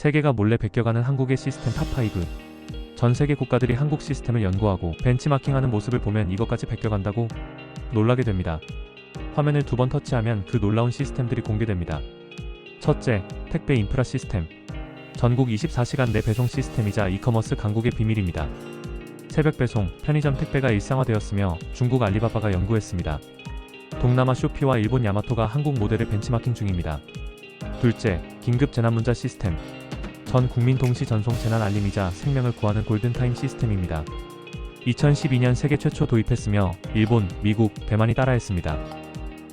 세계가 몰래 베껴가는 한국의 시스템 탑5. 전 세계 국가들이 한국 시스템을 연구하고 벤치마킹하는 모습을 보면 이것까지 베껴간다고 놀라게 됩니다. 화면을 두 번 터치하면 그 놀라운 시스템들이 공개됩니다. 첫째, 택배 인프라 시스템. 전국 24시간 내 배송 시스템이자 이커머스 강국의 비밀입니다. 새벽 배송, 편의점 택배가 일상화되었으며 중국 알리바바가 연구했습니다. 동남아 쇼피와 일본 야마토가 한국 모델을 벤치마킹 중입니다. 둘째, 긴급 재난 문자 시스템. 전 국민 동시 전송 재난 알림이자 생명을 구하는 골든타임 시스템입니다. 2012년 세계 최초 도입했으며 일본, 미국, 대만이 따라했습니다.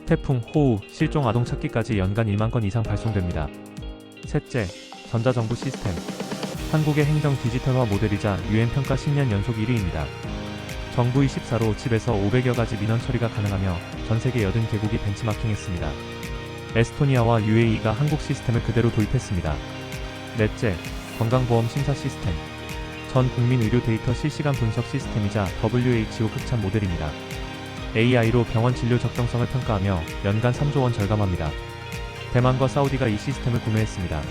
태풍, 호우, 실종 아동 찾기까지 연간 1만 건 이상 발송됩니다. 셋째, 전자정부 시스템. 한국의 행정 디지털화 모델이자 유엔 평가 10년 연속 1위입니다. 정부 24로 집에서 500여 가지 민원 처리가 가능하며 전 세계 80개국이 벤치마킹했습니다. 에스토니아와 UAE가 한국 시스템을 그대로 도입했습니다. 넷째, 건강보험 심사 시스템. 전 국민 의료 데이터 실시간 분석 시스템이자 WHO 흑참 모델입니다. AI로 병원 진료 적정성을 평가하며 연간 3조 원 절감합니다. 대만과 사우디가 이 시스템을 구매했습니다.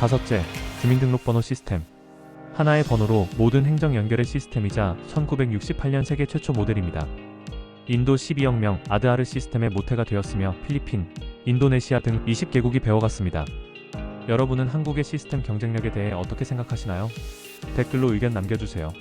다섯째, 주민등록번호 시스템. 하나의 번호로 모든 행정 연결의 시스템이자 1968년 세계 최초 모델입니다. 인도 12억 명 아드아르 시스템의 모태가 되었으며 필리핀, 인도네시아 등 20개국이 배워갔습니다. 여러분은 한국의 시스템 경쟁력에 대해 어떻게 생각하시나요? 댓글로 의견 남겨주세요.